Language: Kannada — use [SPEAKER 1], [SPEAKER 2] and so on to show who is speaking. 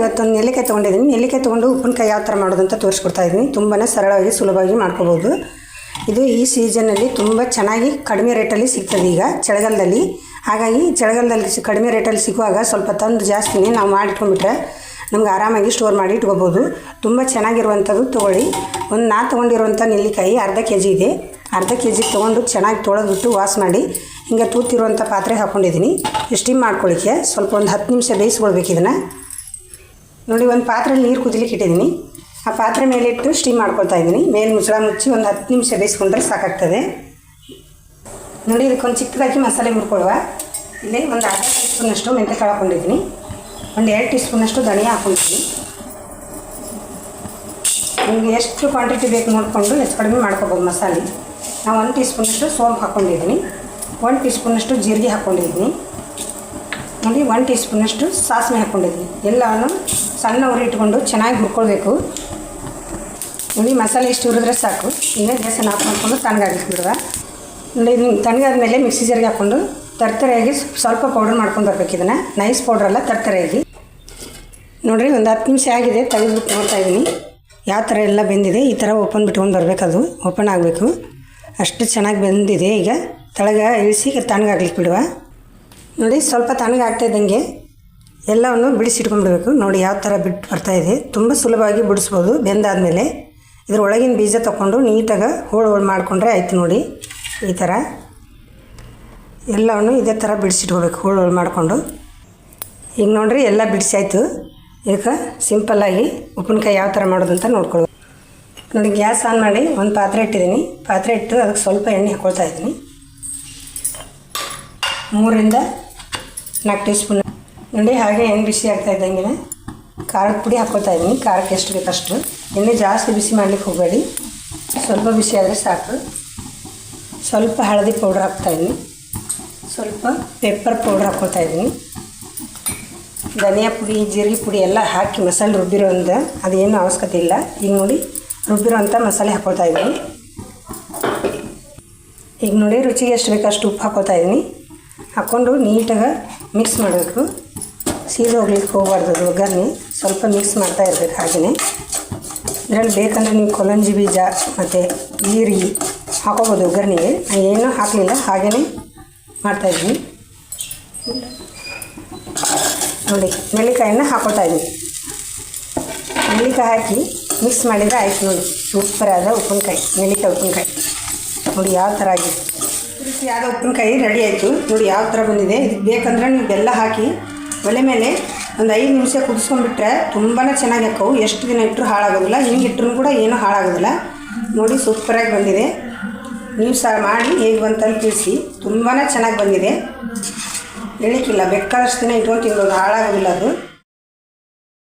[SPEAKER 1] ಇವತ್ತೊಂದು ನೆಲ್ಲಿಕಾಯಿ ತೊಗೊಂಡಿದ್ದೀನಿ. ನೆಲ್ಲಿಕಾಯಿ ತೊಗೊಂಡು ಉಪ್ಪಿನಕಾಯಿ ಯಾವ ಥರ ಮಾಡೋದು ಅಂತ ತೋರಿಸ್ಕೊಡ್ತಾ ಇದ್ದೀನಿ. ತುಂಬಾ ಸರಳವಾಗಿ, ಸುಲಭವಾಗಿ ಮಾಡ್ಕೋಬೋದು. ಇದು ಈ ಸೀಸನಲ್ಲಿ ತುಂಬ ಚೆನ್ನಾಗಿ ಕಡಿಮೆ ರೇಟಲ್ಲಿ ಸಿಗ್ತದೆ ಈಗ ಚಳಿಗಾಲದಲ್ಲಿ. ಹಾಗಾಗಿ ಚಳಿಗಾಲದಲ್ಲಿ ಕಡಿಮೆ ರೇಟಲ್ಲಿ ಸಿಗುವಾಗ ಸ್ವಲ್ಪ ತಂದು ಜಾಸ್ತಿನೇ ನಾವು ಮಾಡಿಟ್ಕೊಂಡ್ಬಿಟ್ರೆ ನಮ್ಗೆ ಆರಾಮಾಗಿ ಸ್ಟೋರ್ ಮಾಡಿ ಇಟ್ಕೋಬೋದು. ತುಂಬ ಚೆನ್ನಾಗಿರುವಂಥದ್ದು ತೊಗೊಳ್ಳಿ. ಒಂದು ನಾ ತೊಗೊಂಡಿರುವಂಥ ನೆಲ್ಲಿಕಾಯಿ ಅರ್ಧ ಕೆ ಜಿ ಇದೆ. ಅರ್ಧ ಕೆ ಜಿ ತೊಗೊಂಡು ಚೆನ್ನಾಗಿ ತೊಳೆದ್ಬಿಟ್ಟು ವಾಶ್ ಮಾಡಿ ಹಿಂಗೆ ತೂತಿರುವಂಥ ಪಾತ್ರೆ ಹಾಕ್ಕೊಂಡಿದ್ದೀನಿ. ಸ್ಟೀಮ್ ಮಾಡ್ಕೊಳ್ಳಿಕ್ಕೆ? ಸ್ವಲ್ಪ ಒಂದು ಹತ್ತು ನಿಮಿಷ ಬೇಯಿಸ್ಕೊಳ್ಬೇಕು ಇದನ್ನು. ನೋಡಿ, ಒಂದು ಪಾತ್ರೆಯಲ್ಲಿ ನೀರು ಕುದಿಲಿಕ್ಕೆ ಇಟ್ಟಿದ್ದೀನಿ ಆ ಪಾತ್ರೆ ಮೇಲೆ ಇಟ್ಟು ಸ್ಟೀಮ್ ಮಾಡ್ಕೊಳ್ತಾ ಇದ್ದೀನಿ ಮೇಲೆ ಮುಚ್ಚಳ ಮುಚ್ಚಿ ಒಂದು ಹತ್ತು ನಿಮಿಷ ಬೇಯಿಸ್ಕೊಂಡ್ರೆ ಸಾಕಾಗ್ತದೆ. ನೋಡಿ ಇದಕ್ಕೊಂದು ಚಿಕ್ಕದಾಗಿ ಮಸಾಲೆ ಹುರ್ಕೊಳ್ಳುವ. ಇಲ್ಲಿ ಒಂದು ಅರ್ಧ ಟೀ ಸ್ಪೂನಷ್ಟು ಮೆಂತ್ಯ ಕಾಳು ಹಾಕ್ಕೊಂಡಿದ್ದೀನಿ ಒಂದು ಎರಡು ಟೀ ಸ್ಪೂನಷ್ಟು ಧನಿಯಾ ಹಾಕೊಂಡಿದ್ದೀನಿ. ನಿಮಗೆ ಎಷ್ಟು ಕ್ವಾಂಟಿಟಿ ಬೇಕು ನೋಡಿಕೊಂಡು ಹೆಚ್ಚು ಕಡಿಮೆ ಮಾಡ್ಕೋಬೋದು ಮಸಾಲೆ. ನಾವು ಒಂದು ಟೀ ಸ್ಪೂನಷ್ಟು ಸೋಂಪು ಹಾಕ್ಕೊಂಡಿದ್ದೀನಿ ಒಂದು ಟೀ ಸ್ಪೂನಷ್ಟು ಜೀರಿಗೆ ಹಾಕ್ಕೊಂಡಿದ್ದೀನಿ ನೋಡಿ ಒನ್ ಟೀ ಸ್ಪೂನಷ್ಟು ಸಾಸಿವೆ ಹಾಕ್ಕೊಂಡಿದ್ದೀನಿ ಎಲ್ಲವನ್ನು ಸಣ್ಣ ಉರಿ ಇಟ್ಕೊಂಡು ಚೆನ್ನಾಗಿ ಹುರ್ಕೊಳ್ಬೇಕು. ನೋಡಿ ಮಸಾಲೆ ಇಷ್ಟು ಹುರಿದ್ರೆ ಸಾಕು. ಈಗ ಗ್ಯಾಸನ್ನು ಆಫ್ ಮಾಡಿಕೊಂಡು ತಣ್ಣಗಾಗಿಸ್ಬಿಡುವ ಬಿಡುವ ನೋಡಿ ತಣ್ಣಗಾದ ಮೇಲೆ ಮಿಕ್ಸಿ ಜರಿಗೆ ಹಾಕ್ಕೊಂಡು ತರ್ತರಿಯಾಗಿ ಸ್ವಲ್ಪ ಪೌಡ್ರ್ ಮಾಡ್ಕೊಂಡು ಬರಬೇಕು ಇದನ್ನು. ನೈಸ್ ಪೌಡ್ರಲ್ಲ ತರ್ತರಿಯಾಗಿ. ನೋಡಿರಿ, ಒಂದು ಹತ್ತು ನಿಮಿಷ ಆಗಿದೆ, ತೆಗೆದ್ಬಿಟ್ಟು ನೋಡ್ತಾ ಇದ್ದೀನಿ. ಯಾವ ಥರ ಎಲ್ಲ ಬೆಂದಿದೆ, ಈ ಥರ ಓಪನ್ ಬಿಟ್ಕೊಂಡು ಬರಬೇಕು ಅದು. ಓಪನ್ ಆಗಬೇಕು. ಅಷ್ಟು ಚೆನ್ನಾಗಿ ಬೆಂದಿದೆ. ಈಗ ತಳಗೆ ಇಳಿಸಿ ತಣ್ಣಗಾಗ್ಲಿಕ್ಕೆ ಬಿಡುವ. ನೋಡಿ ಸ್ವಲ್ಪ ತಣ್ಣಗಾಗ್ತಾ ಇದ್ದಂಗೆ ಎಲ್ಲವನ್ನು ಬಿಡಿಸಿಟ್ಕೊಂಡ್ಬಿಡ್ಬೇಕು. ನೋಡಿ ಯಾವ ಥರ ಬಿಟ್ಟು ಬರ್ತಾಯಿದೆ ತುಂಬ ಸುಲಭವಾಗಿ ಬಿಡಿಸ್ಬೋದು. ಬೆಂದಾದಮೇಲೆ ಇದ್ರ ಒಳಗಿನ ಬೀಜ ತೊಗೊಂಡು ನೀಟಾಗಿ ಹೋಳು ಹೋಳು ಮಾಡಿಕೊಂಡ್ರೆ ಆಯ್ತು ನೋಡಿ ಈ ಥರ. ಎಲ್ಲವನ್ನು ಇದೇ ಥರ ಬಿಡಿಸಿಟ್ಕೋಬೇಕು, ಹೋಳು ಹೋಳು ಮಾಡಿಕೊಂಡು. ಈಗ ನೋಡಿರಿ ಎಲ್ಲ ಬಿಡಿಸಾಯಿತು. ಇದಕ್ಕೆ ಸಿಂಪಲ್ಲಾಗಿ ಉಪ್ಪಿನಕಾಯಿ ಯಾವ ಥರ ಮಾಡೋದು ಅಂತ ನೋಡ್ಕೊಳ್ಳೋದು ನೋಡಿ ಗ್ಯಾಸ್ ಆನ್ ಮಾಡಿ ಒಂದು ಪಾತ್ರೆ ಇಟ್ಟಿದ್ದೀನಿ. ಪಾತ್ರೆ ಇಟ್ಟು ಅದಕ್ಕೆ ಸ್ವಲ್ಪ ಎಣ್ಣೆ ಹಾಕೊಳ್ತಾ ಇದ್ದೀನಿ. ಮೂರಿಂದ ನಾಲ್ಕು ಟೀ ಸ್ಪೂನ್ ನೋಡಿ ಹಾಗೆ ಎಣ್ಣೆ ಬಿಸಿ ಆಗ್ತಾ ಇದ್ದಂಗೆ ಖಾರದ ಪುಡಿ ಹಾಕೋತಾ ಇದ್ದೀನಿ. ಖಾರಕ್ಕೆ ಎಷ್ಟು ಬೇಕಷ್ಟು ಎಣ್ಣೆ ಜಾಸ್ತಿ ಬಿಸಿ ಮಾಡ್ಲಿಕ್ಕೆ ಹೋಗಬೇಡಿ. ಸ್ವಲ್ಪ ಬಿಸಿ ಆದರೆ ಸಾಕು. ಸ್ವಲ್ಪ ಹಳದಿ ಪೌಡ್ರ್ ಹಾಕ್ತಾಯಿದ್ದೀನಿ ಸ್ವಲ್ಪ ಪೆಪ್ಪರ್ ಪೌಡ್ರ್ ಹಾಕ್ಕೊಳ್ತಾ ಇದ್ದೀನಿ. ಧನಿಯಾ ಪುಡಿ, ಜೀರಿಗೆ ಪುಡಿ ಎಲ್ಲ ಹಾಕಿ ಮಸಾಲೆ ರುಬ್ಬಿರೋ ಅಂದ ಅದೇನು ಅವಶ್ಯಕತೆ ಇಲ್ಲ. ಈಗ ನೋಡಿ ರುಬ್ಬಿರೋಂಥ ಮಸಾಲೆ ಹಾಕೋತಾ ಇದ್ದೀನಿ. ಈಗ ನೋಡಿ ರುಚಿಗೆ ಎಷ್ಟು ಬೇಕಷ್ಟು ಉಪ್ಪು ಹಾಕೋತಾ ಇದ್ದೀನಿ. ಹಾಕ್ಕೊಂಡು ನೀಟಾಗಿ ಮಿಕ್ಸ್ ಮಾಡಬೇಕು ಸೀಸ ಹೋಗ್ಲಿಕ್ಕೆ ಹೋಗಬಾರ್ದು ಅದು ಒಗ್ಗರಣೆ. ಸ್ವಲ್ಪ ಮಿಕ್ಸ್ ಮಾಡ್ತಾ ಇರ್ಬೇಕು ಹಾಗೆಯೇ ಇದರಲ್ಲಿ ಬೇಕಂದರೆ ನೀವು ಕೊಲಂಜಿ ಬೀಜ ಮತ್ತು ಈರಿ ಹಾಕೋಬೋದು ಒಗ್ಗರಣೆಗೆ. ನಾನು ಏನೂ ಹಾಕಲಿಲ್ಲ ಹಾಗೆಯೇ ಮಾಡ್ತಾಯಿದ್ದೀನಿ ನೋಡಿ, ನೆಲ್ಲಿಕಾಯನ್ನು ಹಾಕೋತಾ ಇದ್ದೀನಿ. ನೆಲ್ಲಿಕಾಯಿ ಹಾಕಿ ಮಿಕ್ಸ್ ಮಾಡಿದರೆ ಆಯ್ತು ನೋಡಿ. ಸೂಪರ್ ಆದ ಉಪ್ಪಿನಕಾಯಿ, ನೆಲ್ಲಿಕಾಯಿ ಉಪ್ಪಿನಕಾಯಿ. ನೋಡಿ, ಯಾವ ಥರ ಆಗಿದೆ. ರುಚಿಯಾದ ಉಪ್ಪಿನಕಾಯಿ ರೆಡಿ ಆಯಿತು. ನೋಡಿ ಯಾವ ಥರ ಬಂದಿದೆ. ಇದಕ್ಕೆ ಬೇಕಂದ್ರೆ ನೀವು ಬೆಲ್ಲ ಹಾಕಿ, ಒಲೆ ಮೇಲೆ ಒಂದು ಐದು ನಿಮಿಷ ಕುದಿಸ್ಕೊಂಡ್ಬಿಟ್ರೆ ತುಂಬಾ ಚೆನ್ನಾಗಿ ಹಾಕವು. ಎಷ್ಟು ದಿನ ಇಟ್ಟರು ಹಾಳಾಗೋದಿಲ್ಲ. ಹಿಂಗೆ ಇಟ್ಟರು ಕೂಡ ಏನೂ ಹಾಳಾಗೋದಿಲ್ಲ. ನೋಡಿ ಸೂಪರಾಗಿ ಬಂದಿದೆ. ನೀವು ಸಹ ಮಾಡಿ ಹೇಗೆ ಬಂತಂದು ತಿಳಿಸಿ. ತುಂಬಾ ಚೆನ್ನಾಗಿ ಬಂದಿದೆ. ಹೇಳಿಕ್ಕಿಲ್ಲ. ಬೇಕಾದಷ್ಟು ದಿನ ಇಟ್ಕೊಂಡು ತಿಂಗಳು ಹಾಳಾಗೋದಿಲ್ಲ ಅದು.